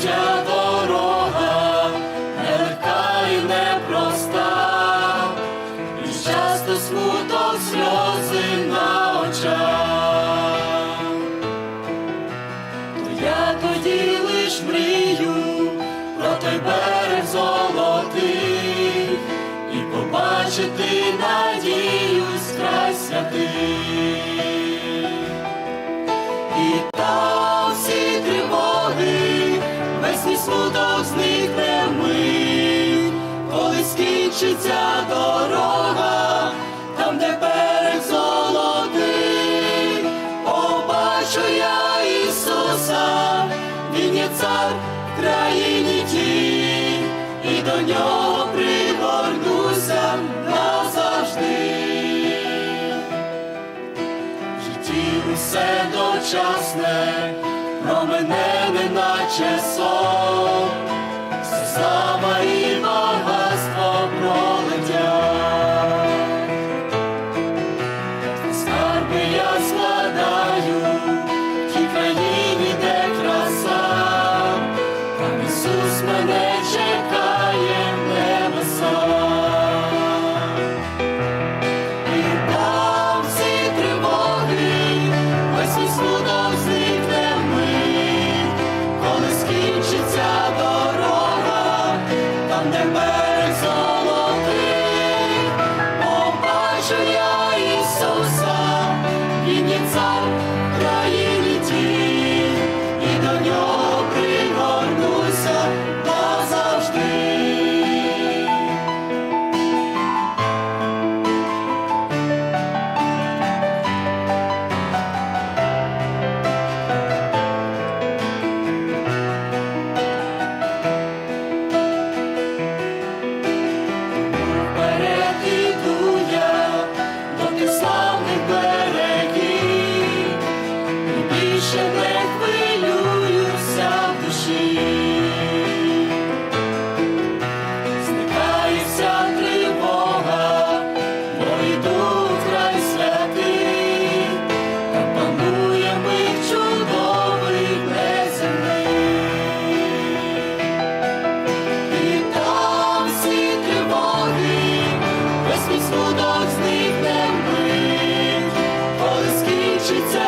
життя дорога, нелегка і непроста, і часто смуток сльози на очах, то я тоді лиш мрію про той берег золотий, і побачити надію край святий. Скінчиться дорога, там, де берег золотий, побачу я Ісуса, Він є цар в країні тій, і до нього пригорнуся назавжди. В житті усе дочасне, про мене неначе сон, більше не хвилююся в душі, зникає вся тривога, мої дух край святий, панує мих чудовий беземних, і там всі тривоги, весь мій смуток зникне ми, коли скінчиться.